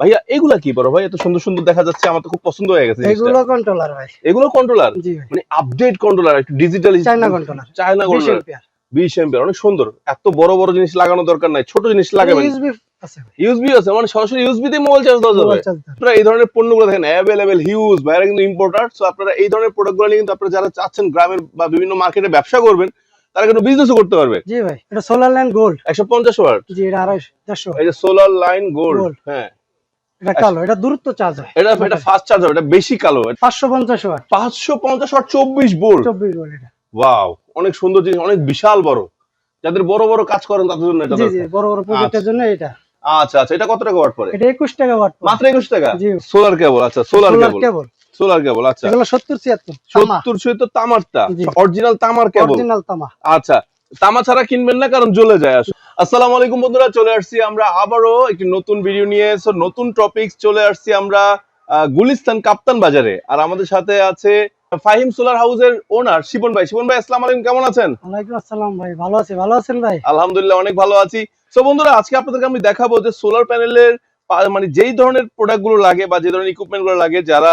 ভাইয়া এগুলা কি বড়? ভাই এত সুন্দর সুন্দর দেখা যাচ্ছে আমার তো খুব পছন্দ হয়ে গেছে এগুলো কন্ট্রোলার ভাই। এগুলো কন্ট্রোলার মানে আপডেট কন্ট্রোলার একটু digital China controller China controller ampere বিশ এম্পিয়ার অনেক সুন্দর। এত বড় বড় জিনিস লাগানো দরকার নাই ছোট জিনিস লাগাবেন। ইউএসবি আছে ইউএসবি আছে মানে সরাসরি দিয়ে মোবাইল চার্জ দেওয়া যাবে। আপনারা এই ধরনের পণ্যগুলো দেখেন অ্যাভেলেবেল হিউজ বাইরে কিন্তু ইম্পোর্টার সো আপনারা এই ধরনের প্রোডাক্টগুলো নিয়ে কিন্তু আপনারা যারা চাচ্ছেন গ্রামের বা বিভিন্ন মার্কেটে ব্যবসা করবেন তারা কিন্তু বিজনেসও করতে পারবে। জি ভাই এটা সোলার ল্যান্ড গোল্ড একশো পঞ্চাশ ওয়াট জি এটা আড়াইশো চারশো এই যে সোলার লাইন গোল্ড। হ্যাঁ। এটা কালো এটা দূরত্ব চার্জ হয়। এটা এটা ফাস্ট চার্জ হবে এটা বেশি কালো। পাঁচশো পঞ্চাশ ওয়াট। পাঁচশো পঞ্চাশ ওয়াট চব্বিশ ভোল্ট চব্বিশ ভোল্ট এটা। ওয়াও অনেক সুন্দর জিনিস অনেক বিশাল বড়। যাদের বড় বড় কাজ করেন তাদের জন্য এটা জি জি বড় বড় প্রজেক্টের জন্য এটা। আচ্ছা আচ্ছা এটা কত টাকা ওয়াট পড়ে? এটা একুশ টাকা ওয়াট মাত্র একুশ টাকা? জি। সোলার কেবল আচ্ছা সোলার কেবল সোলার কেবল আচ্ছা। এগুলো সত্তর ছিয়াত্তর তামা সত্তর সত্তর তামারটা অরিজিনাল তামার কেবল অরিজিনাল তামা আচ্ছা তামা ছাড়া কিনবেন না কারণ জ্বলে যায় আসলে। আসসালামু আলাইকুম বন্ধুরা চলে আসছি আমরা আবারও একটি নতুন ভিডিও নিয়ে। সো নতুন টপিক চলে আসছি আমরা গুলিস্তান কাপ্তান বাজারে। আর আমাদের সাথে আছে ফাহিম সোলার হাউসের ওনার শিপন ভাই। শিপন ভাই আসসালামু আলাইকুম কেমন আছেন? ওয়ালাইকুম আসসালাম ভাই ভালো আছি ভালো আছেন ভাই? আলহামদুলিল্লাহ অনেক ভালো আছি। সো বন্ধুরা আজকে আপনাদেরকে আমি দেখাবো যে সোলার প্যানেলের মানে যেই ধরনের প্রোডাক্টগুলো লাগে বা যে ধরনের ইকুইপমেন্টগুলো লাগে যারা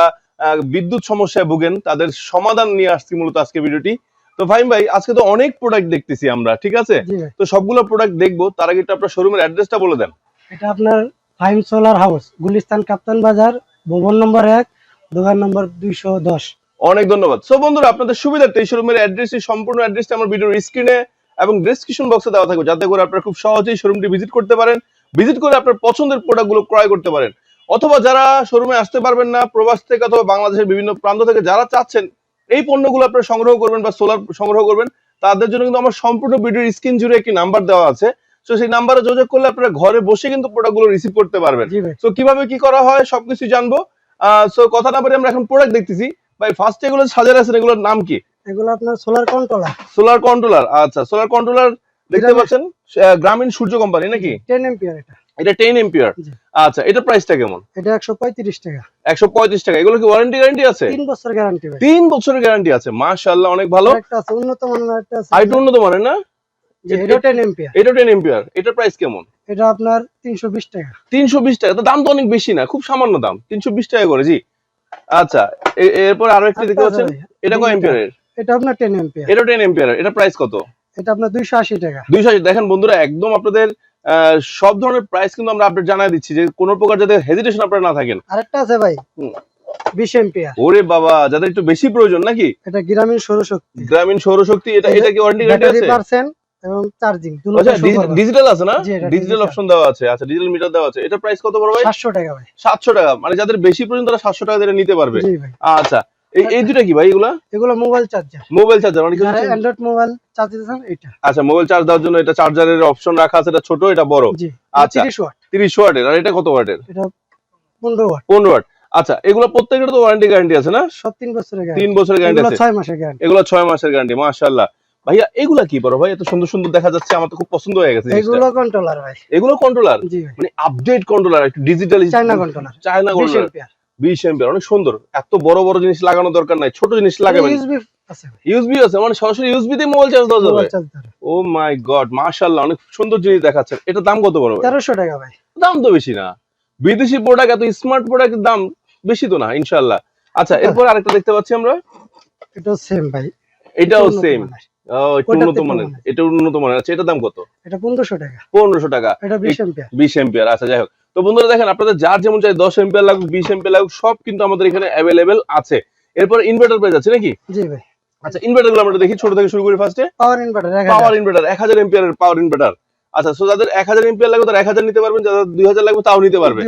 বিদ্যুৎ সমস্যায় ভোগেন তাদের সমাধান নিয়ে আসছি মূলত আজকে ভিডিওটি তো ফাহিম ভাই আজকে তো অনেক প্রোডাক্ট দেখতেছি আমরা ঠিক আছে? তো সবগুলো প্রোডাক্ট দেখব তার আগে একটু আপনার শোরুমের অ্যাড্রেসটা বলে দেন। এটা আপনার ফাইম সোলার হাউস গুলিস্তান কাপ্তান বাজার ভবন নম্বর এক দোকান নম্বর দুইশো দশ। অনেক ধন্যবাদ। সো বন্ধুরা আপনাদের সুবিধার্থে এই শোরুমের অ্যাড্রেসটি সম্পূর্ণ অ্যাড্রেসটা আমার ভিডিওর স্ক্রিনে এবং ডেসক্রিপশন বক্সে দেওয়া থাকবে যাতে করে আপনারা খুব সহজেই শোরুমটি ভিজিট করতে পারেন ভিজিট করে আপনার পছন্দের প্রোডাক্টগুলো ক্রয় করতে পারেন। অথবা যারা শোরুমে আসতে পারবেন না প্রবাস থেকে অথবা বাংলাদেশের বিভিন্ন প্রান্ত থেকে যারা চাচ্ছেন এই পণ্যগুলো আপনারা সংগ্রহ করবেন বা সোলার সংগ্রহ করবেন তাদের জন্য কিন্তু আমার সম্পূর্ণ ভিডিওর স্ক্রিন জুড়ে একটি নাম্বার দেওয়া আছে। তো সেই নাম্বারে যোগাযোগ করলে আপনারা ঘরে বসে কিন্তু প্রোডাক্টগুলো রিসিভ করতে পারবেন। তো কীভাবে কি করা হয় সবকিছু জানব। সো কথা না বলে আমরা এখন প্রোডাক্ট দেখতেছি। ভাই ফার্স্ট এগুলো সাজার আছেন এগুলোর নাম কি? এগুলো আপনার সোলার কন্ট্রোলার সোলার কন্ট্রোলার আচ্ছা সোলার কন্ট্রোলার দেখতে পাচ্ছেন গ্রামীণ সূর্য কোম্পানি নাকি? টেন এম্পিয়ার এটা। এটা টেন এম্পিয়ার আচ্ছা এটা প্রাইসটা কেমন? এটা একশো পঁয়ত্রিশ টাকা। একশো পঁয়ত্রিশ টাকা। এগুলো কি ওয়ারেন্টি গ্যারান্টি আছে? তিন বছর গ্যারান্টি ভাই। তিন বছরের গ্যারান্টি আছে। মাশাআল্লাহ অনেক ভালো। একটা আছে উন্নত মানের একটা আছে। আইটু উন্নত মানের না? এটা টেন এম্পিয়ার এটা টেন এম্পিয়ার এটার প্রাইস কেমন? এটা আপনার তিনশো বিশ টাকা। তিনশো বিশ টাকা। তো দাম তো অনেক বেশি না খুব সামান্য দাম। তিনশো বিশ টাকা করে জি। আচ্ছা এরপর আরও একটা দেখতে একটা পাচ্ছেন। এটা কয়। এম্পিয়ারের এটা আপনার টেন এম্পিয়ার এটা টেন এম্পিয়ার এটা প্রাইস কত? এটা আপনার দুইশো আশি টাকা। দুইশো আশি। দেখেন বন্ধুরা একদম আপনাদের সব ধরনের প্রাইস কিন্তু আমরা আপডেট জানাই দিচ্ছি যে কোনো প্রকার যাতে হেজিটেশন আপনারা না থাকেন। আরেকটা আছে ভাই হুম। বিশ এম্পিয়ার ওরে বাবা যাদের একটু বেশি প্রয়োজন নাকি? এটা গ্রামীণ সৌরশক্তি। গ্রামীণ সৌরশক্তি এটা এটা কি ওয়ারেন্টি গ্যারান্টি আছে? পার্সেন্ট এবং চার্জিং আচ্ছা ডিজিটাল আছে না? ডিজিটাল অপশন দেওয়া আছে। আচ্ছা ডিজিটাল মিটার দেওয়া আছে। এটা প্রাইস কত বড় ভাই? সাতশো টাকা ভাই। সাতশো টাকা। মানে যাদের বেশি প্রয়োজন তারা সাতশো টাকা দিয়ে নিতে পারবে। আচ্ছা এই এই দুটা কি ভাই এগুলা? এগুলো মোবাইল চার্জার মোবাইল চার্জার মানে কি অ্যান্ড্রয়েড মোবাইল চার্জ দিতেছেন এটা। আচ্ছা মোবাইল চার্জ দেওয়ার জন্য এটা চার্জারের অপশন রাখা আছে এটা ছোট এটা বড়? জি আচ্ছা। তিরিশ ওয়াট তিরিশ ওয়াটের আর এটা কত ওয়াটের? এটা পনেরো ওয়াট পনেরো ওয়াট। আচ্ছা এগুলো প্রত্যেকটা তো ওয়ারেন্টি গ্যারান্টি আছে না? সব তিন বছরের গ্যারান্টি আছে। মাসের গ্যারান্টি এগুলো ছয় মাসের গ্যারান্টি মাশাআল্লাহ। ভাইয়া এগুলা কি বড় ভাই? এত সুন্দর সুন্দর দেখা যাচ্ছে আমার তো খুব পছন্দ হয়ে গেছে এগুলো কন্ট্রোলার ভাই। এগুলো কন্ট্রোলার মানে আপডেট কন্ট্রোলার একটু digital China controller China controller ampere বিশ এম্পিয়ার অনেক সুন্দর। এত বড় বড় জিনিস লাগানো দরকার নাই ছোট জিনিস লাগাবেন। ইউএসবি আছে ইউএসবি আছে মানে সরাসরি ইউএসবি দিয়ে মোবাইল চার্জ দেওয়া যাবে। ও মাই গড মাশাআল্লাহ অনেক সুন্দর জিনিস দেখাচ্ছে। এটা দাম কত বড় ভাই তেরোশো টাকা ভাই। দাম তো বেশি না। বিদেশি প্রোডাক্ট এত স্মার্ট প্রোডাক্টের দাম বেশি তো না ইনশাআল্লাহ। আচ্ছা এরপর আরেকটা দেখতে পাচ্ছি আমরা। এটাও সেম ভাই। এটাও সেম একটু উন্নত মানের। এটা উন্নত মানের। আচ্ছা এটা দাম কত? এটা পনেরোশো টাকা। পনেরোশো টাকা। এটা বিশ এম্পিয়ার বিশ এম্পিয়ার আচ্ছা যাই হোক। তো বন্ধুরা দেখেন আপনাদের যার যেমন চাই দশ এম্পিয়ার লাগুক বিশ এম্পিয়ার লাগুক সব কিন্তু আমাদের এখানে অ্যাভেলেবেল আছে। এরপর ইনভার্টার পেয়ে যাচ্ছে নাকি? জি ভাই। আচ্ছা ইনভার্টারগুলো আমরা দেখি ছোট থেকে শুরু করি ফার্স্টে পাওয়ার ইনভার্টার এক পাওয়ার হাজার ইনভার্টার এক হাজার এম্পিয়ারের পাওয়ার ইনভার্টার আচ্ছা সো যাদের এক হাজার এম্পিয়ার লাগবে তারা এক হাজার নিতে পারবেন যাদের দুই হাজার লাগবে তাও নিতে পারবে।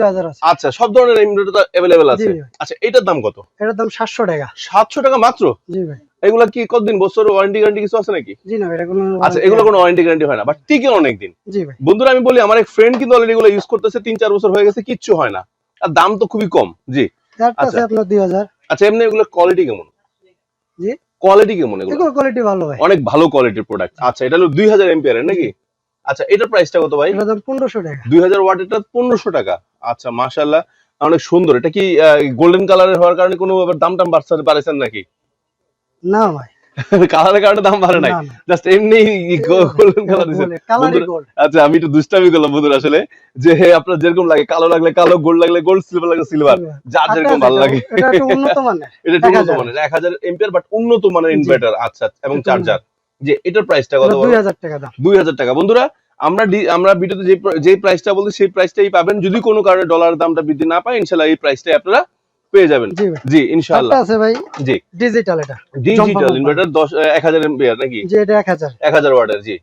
আচ্ছা সব ধরনের ইনভার্টার অ্যাভেলেবেল আছে। আচ্ছা এটার দাম কত? এটার দাম সাতশো টাকা। সাতশো টাকা মাত্র? জি ভাই। এগুলা কি কতদিন? বছর ওয়ারেন্টি গ্যারান্টি কিছু আছে নাকি? জি না এটা কোনো আচ্ছা এগুলো কোনো ওয়ারেন্টি গ্যারান্টি হয় না বাট টিকে অনেক দিন জি ভাই। বন্ধুরা আমি বলি আমার এক ফ্রেন্ড কিন্তু অলরেডি এগুলো ইউজ করতেছে তিন চার বছর হয়ে গেছে কিচ্ছু হয় না। আর দাম তো খুবই কম জি। আচ্ছা। আপনার দুই হাজার। আচ্ছা এমনি এগুলো কোয়ালিটি কেমন? জি। কোয়ালিটি কেমন এগুলো? এগুলো কোয়ালিটি ভালো ভাই। অনেক ভালো কোয়ালিটির প্রোডাক্ট আচ্ছা এটা হলো দুই হাজার এম্পিয়ারের নাকি? আচ্ছা এটার প্রাইসটা কত ভাই? এটার দাম পনেরোশো টাকা। দুই হাজার ওয়াট এটা পনেরোশো টাকা। আচ্ছা মাশাল্লাহ অনেক সুন্দর। এটা কি গোল্ডেন কালারের হওয়ার কারণে কোনো দাম টাম বাড়ছে বাড়াইছেন নাকি? না ভাই। কালারের কারণে দাম বাড়ে নাই। জাস্ট এমনি গোল্ডেন কালার আচ্ছা আমি একটু দুষ্টামি করলাম বন্ধুরা আসলে। যে আপনার যেরকম লাগে কালো লাগলে কালো গোল্ড লাগলে গোল্ড সিলভার লাগলে সিলভার যার যেরকম ভালো লাগে। এটা একটু উন্নত মানের এটা একটু উন্নত মানের। বাট উন্নত মানের ইনভার্টার আচ্ছা এবং চার্জার যে এটার প্রাইসটা কত দুই হাজার টাকা দাম। দুই হাজার টাকা। বন্ধুরা আমরা আমরা ভিডিওতে যে যে প্রাইসটা বলছি সেই প্রাইসটাই পাবেন। যদি কোনো কারণে ডলার দামটা বৃদ্ধি না পায় ইনশাল্লাহ এই প্রাইসটাই আপনারা পেয়ে যাবেন। জি একটা আছে ভাই। জি। ডিজিটাল এটা। ডিজিটাল ইনভার্টার দশ এক হাজার এম্পিয়ার নাকি? জি এটা 1000 1000 ওয়াটের জি।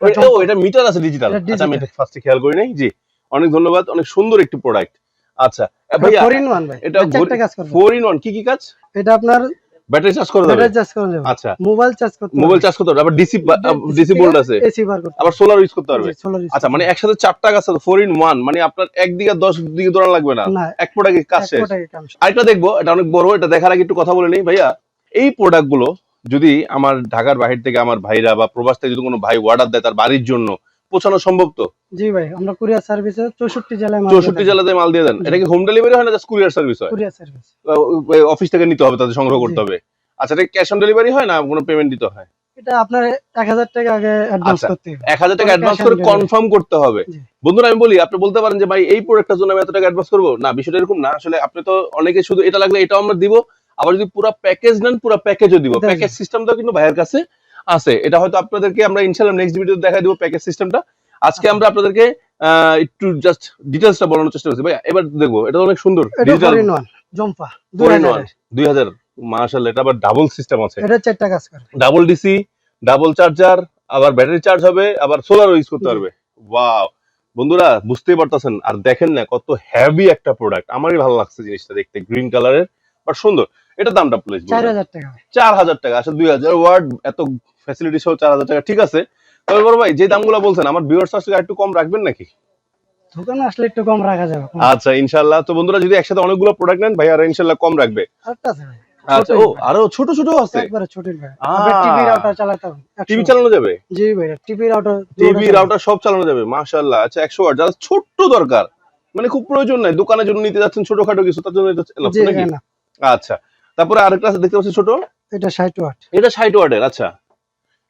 ও এটা মিটার আছে ডিজিটাল আচ্ছা আমি এটা ফার্স্টে খেয়াল করি নাই। জি অনেক ধন্যবাদ। অনেক সুন্দর একটি প্রোডাক্ট আচ্ছা ভাইয়া 4 ইন 1 ভাই। এটা এটা চারটা কাজ করবে। ফোর ইন 1 কি কি কাজ? এটা আপনার ব্যাটারি চার্জ করা যাবে ব্যাটারি চার্জ করা যাবে। আচ্ছা। মোবাইল চার্জ করতে মোবাইল চার্জ করতে পারবে আবার ডিসি ডিসি বোল্ট আছে। এসি বার করতে আবার সোলার ইউজ করতে পারবে আচ্ছা মানে একসাথে চারটা গাছ আছে ফোর ইন ওয়ান মানে আপনার একদিকে দশ দিকে দৌড়ানো লাগবে না। এক প্রোডাক্টে কাজ শেষ। আরেকটা দেখব এটা অনেক বড় এটা দেখার আগে একটু কথা বলে নেই। ভাইয়া এই প্রোডাক্টগুলো যদি আমার ঢাকার বাহির থেকে আমার ভাইরা বা প্রবাস থেকে যদি কোনো ভাই অর্ডার দেয় তার বাড়ির জন্য পৌঁছানো সম্ভব তো? জি ভাই আমরা কুরিয়ার সার্ভিসে চৌষট্টি জেলায় চৌষট্টি জেলাতে মাল দিয়ে দেন। এটা কি হোম ডেলিভারি হয় না জাস্ট কুরিয়ার সার্ভিস হয়? কুরিয়ার সার্ভিস অফিস থেকে নিতে হবে তাদের সংগ্রহ করতে হবে। আচ্ছা এটা ক্যাশ অন ডেলিভারি হয় না? কোনো পেমেন্ট দিতে হয়? এটা আপনার এক হাজার টাকা আগে অ্যাডভান্স আচ্ছা। করতে হবে। এক হাজার টাকা অ্যাডভান্স করে কনফার্ম করতে হবে। বন্ধুরা আমি বলি আপনি বলতে পারেন যে ভাই এই প্রোডাক্টটার জন্য আমি এত টাকা অ্যাডভান্স করব? না বিষয়টা এরকম না। আসলে আপনি তো অনেকে শুধু এটা লাগলে এটাও আমরা দিব আবার যদি পুরো প্যাকেজ নেন পুরো প্যাকেজও দিব। প্যাকেজ সিস্টেমটাও কিন্তু ভাইয়ের কাছে আছে। এটা হয়তো আপনাদেরকে আমরা ইনশাআল্লাহ নেক্সট ভিডিওতে দেখা দিব প্যাকেজ সিস্টেমটা আজকে আমরা আপনাদেরকে একটু জাস্ট ডিটেলসটা বলানোর চেষ্টা করছি। ভাই এবার দেখব এটা অনেক সুন্দর। ডিজিটাল জম্পা দুই ফোর ইন হাজার। ওয়ান দুই হাজার মার্শাল এটা আবার ডাবল সিস্টেম আছে। এটা চারটা কাজ করে। ডাবল ডিসি ডাবল চার্জার আবার ব্যাটারি চার্জ হবে আবার সোলারও ইউজ করতে পারবে। ওয়াও বন্ধুরা বুঝতেই পারতেছেন আর দেখেন না কত হেভি একটা প্রোডাক্ট আমারই ভালো লাগছে জিনিসটা দেখতে গ্রিন কালারের বাট সুন্দর। এটা দামটা প্লিজ চার হাজার টাকা। ভাই। চার হাজার টাকা আসলে দুই হাজার ওয়ার্ড এত ফ্যাসিলিটি সহ চার হাজার টাকা ঠিক আছে। তবে বড় ভাই যে দামগুলো বলছেন আমার ভিউয়ার্স আসলে একটু কম রাখবেন নাকি? দোকানে আসলে একটু কম রাখা যাবে। আচ্ছা ইনশাল্লাহ তো বন্ধুরা যদি একসাথে অনেকগুলো প্রোডাক্ট নেন ভাই আর ইনশাল্লাহ কম রাখবে। আচ্ছা ও আরও ছোট ছোট আছে? একবারে ছোটির ভাই। টিভি রাউটার চালাতে হবে টিভি চালানো যাবে? জি ভাই টিভি রাউটার টিভি রাউটার সব চালানো যাবে মাশাআল্লাহ। আচ্ছা একশো ওয়াট যারা ছোট্ট দরকার। মানে খুব প্রয়োজন নাই দোকানের জন্য নিতে যাচ্ছেন ছোটখাটো কিছু তার জন্য এটা নাকি? না আচ্ছা তারপরে আরেকটা আছে দেখতে পাচ্ছি ছোট? এটা ষাট ওয়াট এটা ষাট ওয়াটের আচ্ছা।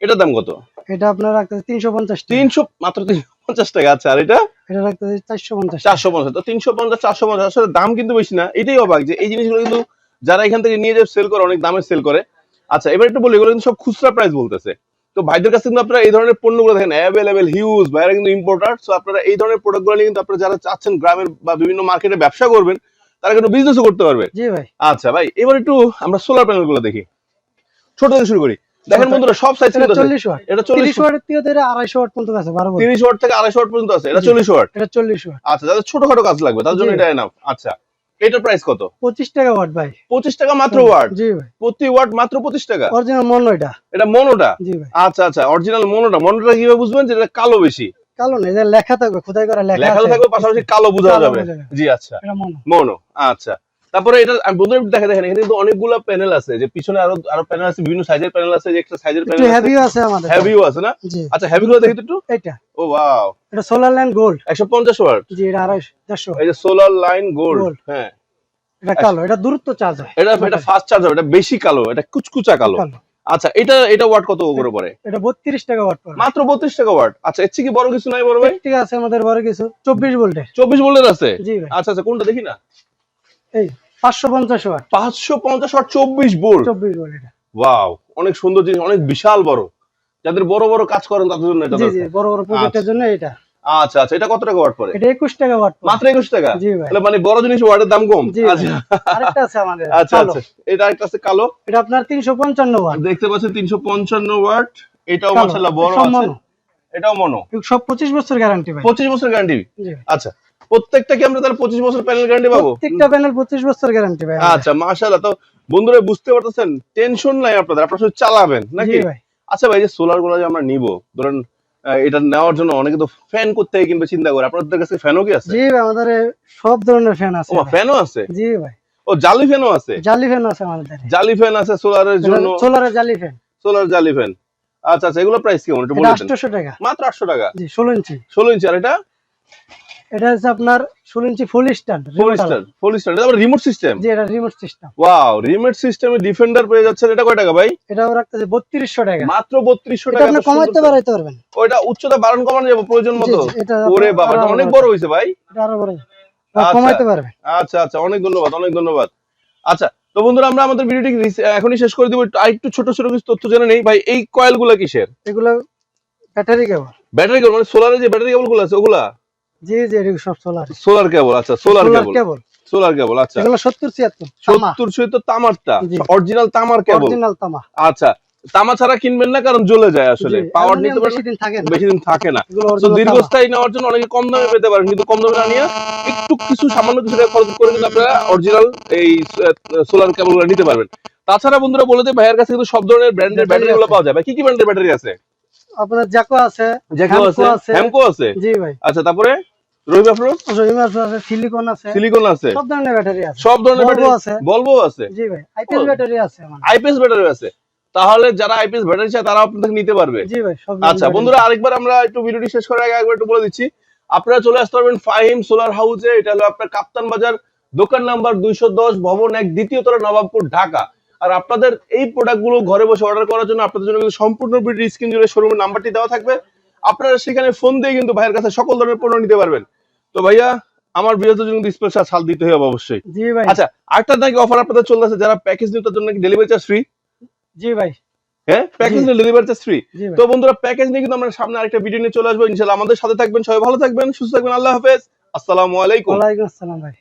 এটার দাম কত? এটা আপনার রাখতে তিনশো পঞ্চাশ তিনশো মাত্র তিনশো পঞ্চাশ টাকা আচ্ছা আর এটা? এটা রাখতে চারশো পঞ্চাশ চারশো পঞ্চাশ তো তিনশো পঞ্চাশ চারশো পঞ্চাশ আসলে দাম কিন্তু বেশি না। এটাই অবাক যে এই জিনিসগুলো কিন্তু যারা এখান থেকে নিয়ে যে সেল করে অনেক দামে সেল করে। আচ্ছা এবার একটু বলি এগুলো কিন্তু সব খুচরা প্রাইস বলতেছে। তো ভাইদের কাছে কিন্তু আপনারা এই ধরনের পণ্যগুলো দেখেন অ্যাভেলেবেল হিউজ ভাইরা কিন্তু ইম্পোর্টার সো আপনারা এই ধরনের প্রোডাক্টগুলো নিয়ে কিন্তু আপনারা যারা চাচ্ছেন গ্রামের বা বিভিন্ন মার্কেটে ব্যবসা করবেন তারা কিন্তু বিজনেসও করতে পারবে। জি ভাই। আচ্ছা ভাই এবার একটু আমরা সোলার প্যানেলগুলো দেখি। ছোট থেকে শুরু করি। দেখেন বন্ধুরা সব সাইজ কিন্তু আছে। চল্লিশ ওয়াট। এটা চল্লিশ তিরিশ ওয়াটের থেকে ধরে আড়াইশো ওয়াট পর্যন্ত আছে বারো volt। তিরিশ ওয়াট থেকে আড়াইশো ওয়াট পর্যন্ত আছে এটা জি। চল্লিশ ওয়াট। এটা চল্লিশ ওয়াট। আচ্ছা যাদের ছোটখাটো কাজ লাগবে তার জন্য এটা এনাফ আচ্ছা এটার প্রাইস কত? পঁচিশ টাকা ওয়াট ভাই। পঁচিশ টাকা মাত্র ওয়াট? জি ভাই। প্রতি ওয়াট মাত্র পঁচিশ টাকা? অরিজিনাল মন এটা। এটা মনোটা জি ভাই। আচ্ছা আচ্ছা অরিজিনাল মনোটা মনোটা কীভাবে বুঝবেন যে এটা কালো বেশি? কালো না এটা লেখা থাকবে খোদাই করা লেখা লেখা থাকবে পাশাপাশি কালো বোঝা যাবে। জি আচ্ছা। এটা মন মনো আচ্ছা। তারপরে এটা আমি বন্ধুরা দেখে দেখেন এখানে কিন্তু অনেকগুলো প্যানেল আছে যে পিছনে আরও আরও প্যানেল আছে বিভিন্ন সাইজের প্যানেল আছে যে একটা সাইজের প্যানেল হেভিও আছে। আমাদের হেভিও আছে না? আচ্ছা হেভি গুলো দেখি একটু। এটা ও ওয়াও এটা সোলার ল্যান্ড গোল্ড একশো পঞ্চাশ ওয়াট জি এটা আড়াইশো দেড়শো। এই যে সোলার লাইন গোল্ড হ্যাঁ। এটা কালো এটা দূরত্ব চার্জ হয়। এটা এটা ফাস্ট চার্জ হবে এটা বেশি কালো এটা কুচকুচা কালো। আচ্ছা এটা এটা ওয়াট কত করে পড়ে? এটা বত্রিশ টাকা ওয়াট পড়বে মাত্র বত্রিশ টাকা ওয়াট আচ্ছা এর কি বড় কিছু নাই বড় ভাই? ঠিক আছে আমাদের বড় কিছু। চব্বিশ ভোল্টের। চব্বিশ ভোল্টের আছে? জি ভাই। আচ্ছা আচ্ছা কোনটা দেখি না? এই পাঁচশো পঞ্চাশ ওয়াট। পাঁচশো পঞ্চাশ ওয়াট চব্বিশ ভোল্ট চব্বিশ ভোল্ট এটা। ওয়াও অনেক সুন্দর জিনিস অনেক বিশাল বড়। যাদের বড় বড় কাজ করেন তাদের জন্য এটা জি জি বড় বড় প্রজেক্টের জন্য এটা। আচ্ছা আচ্ছা এটা কত টাকা ওয়াট পড়ে? এটা একুশ টাকা ওয়াট মাত্র একুশ টাকা? জি ভাই। তাহলে মানে বড় জিনিস ওয়াটের দাম কম। আচ্ছা। আরেকটা আছে আমাদের আচ্ছা আচ্ছা। এটা একটা আছে কালো। এটা আপনার তিনশো পঞ্চান্ন ওয়াট দেখতে পাচ্ছেন তিনশো পঞ্চান্ন ওয়াট এটাও। মাসাল্লাহ বড় আছে। এটাও মনো। সব পঁচিশ বছর গ্যারান্টি ভাই। পঁচিশ বছর গ্যারান্টি আচ্ছা। প্রত্যেকটা কি আমরা তাহলে পঁচিশ বছর প্যানেল গ্যারান্টি পাবো? প্রত্যেকটা প্যানেল পঁচিশ বছর গ্যারান্টি ভাই আচ্ছা মাশাআল্লাহ। তো বন্ধুরা বুঝতে পারতেছেন? টেনশন নাই আপনাদের আপনারা শুধু চালাবেন নাকি? ভাই। আচ্ছা ভাই যে সোলারগুলো যে আমরা নিব ধরেন এটা নেওয়ার জন্য অনেকে তো ফ্যান করতে কিংবা চিন্তা করে। আপনাদের কাছে ফ্যানও কি আছে? জি ভাই আমাদের সব ধরনের ফ্যান আছে ও ফ্যানও আছে? জি ভাই। ও জালি ফ্যানও আছে? জালি ফ্যান আছে আমাদের। জালি ফ্যান আছে সোলারের জন্য? সোলারের জালি ফ্যান সোলার জালি ফ্যান আচ্ছা আচ্ছা এগুলো প্রাইস কেমন? একটু এটা বলে দেন। আটশোশো টাকা। মাত্র আটশো টাকা? জি ষোলো ইঞ্চি। ষোলো ইঞ্চি আর এটা? এটা হচ্ছে আপনার ষোলো inch full stand full star full star এটা রিমোট সিস্টেম জি এটা রিমোট সিস্টেম ওয়াও রিমোট সিস্টেমে ডিফেন্ডার পেয়ে যাচ্ছেন এটা কয় টাকা ভাই? এটাও রাখতেছে বত্রিশশো টাকা। মাত্র বত্রিশশো এটা টাকা আপনি কমাইতে বাড়াইতে পারবেন। ওইটা উচ্চতা বাড়ানো কমানো যাবে প্রয়োজন মতো। ওরে বাবা এটা অনেক বড় হয়েছে ভাই। এটা আরও বড় আচ্ছা। কমাইতে পারবেন। আচ্ছা আচ্ছা অনেক ধন্যবাদ অনেক ধন্যবাদ। আচ্ছা তো বন্ধুরা আমরা আমাদের ভিডিওটি এখনই শেষ করে দিব। একটু আরেকটু ছোট ছোট কিছু তথ্য জেনে নেই। ভাই এই কয়েলগুলা কিসের? এগুলো ব্যাটারি কেবল ব্যাটারি কেবল মানে সোলারের যে ব্যাটারি কেবলগুলো আছে ওগুলা? জি জি এগুলো সব সোলার সোলার কেবল আচ্ছা সোলার কেবল সোলার কেবল আচ্ছা। এগুলো সত্তর ছিয়াত্তর সত্তর সত্তর তামারটা অরিজিনাল তামার কেবল অরিজিনাল তামা। আচ্ছা তামা ছাড়া কিনবেন না কারণ জ্বলে যায় আসলে। পাওয়ার নিতে বেশি দিন থাকে না। বেশি দিন থাকে না। তো দীর্ঘস্থায়ী নেওয়ার জন্য অনেকে কম দামে পেতে পারেন কিন্তু কম দামে না নিয়ে একটু কিছু সামান্য কিছু খরচ করে কিন্তু আপনারা অরিজিনাল এই সোলার কেবলগুলো নিতে পারবেন। তাছাড়া বন্ধুরা বলে দেয় ভাইয়ের কাছে কিন্তু সব ধরনের ব্র্যান্ডের ব্যাটারি গুলো পাওয়া যায়। ভাই কি কি ব্র্যান্ডের ব্যাটারি আছে? আপনার জ্যাকো আছে জ্যাকো আছে। হ্যামকো আছে? জি ভাই। আচ্ছা তারপরে? রবি আফরো? রহিমাস আছে সিলিকন আছে। সিলিকন আছে? সব ধরনের ব্যাটারি আছে। সব ধরনের ব্যাটারি আছে। বলব আছে? জি ভাই আইপিএস ব্যাটারি আছে আইপিএস ব্যাটারি আছে। তাহলে যারা আইপিএস ব্যাটারি চায় তারা আপনাদের নিতে পারবে। জি ভাই সব আচ্ছা বন্ধুরা আরেকবার আমরা একটু ভিডিওটি শেষ করার আগে একবার একটু বলে দিচ্ছি। আপনারা চলে আসতে পারবেন ফাহিম সোলার হাউসে। এটা হলো আপনার কাপ্তান বাজার দোকান নাম্বার দুইশো দশ ভবন এক দ্বিতীয় তলা নবাবপুর ঢাকা। আর আপনাদের এই প্রোডাক্টগুলো ঘরে বসে অর্ডার করার জন্য আপনাদের জন্য কিন্তু সম্পূর্ণ ভিডিও স্ক্রিন জুড়ে শোরুমের নাম্বারটি দেওয়া থাকবে। আপনারা সেখানে ফোন দিয়ে কিন্তু ভাইয়ের কাছে সকল ধরনের পণ্য নিতে পারবেন। তো ভাইয়া আমার বৃহত্তর জন্য স্পেশাল ছাড় দিতে হবে অবশ্যই। জি ভাই। আচ্ছা আরেকটা নাকি অফার আপনাদের চলতেছে যারা প্যাকেজ নিতে তার জন্য নাকি ডেলিভারি চার্জ ফ্রি জি ভাই। হ্যাঁ প্যাকেজ জি। ডেলিভারি চার্জ ফ্রি জি তো বন্ধুরা প্যাকেজ নিয়ে কিন্তু আমরা সামনে আরেকটা ভিডিও নিয়ে চলে আসব। ইনশাল্লাহ আমাদের সাথে থাকবেন সবাই ভালো থাকবেন সুস্থ থাকবেন আল্লাহ হাফেজ। আসসালামু আলাইকুম। আসসালাম ভাই।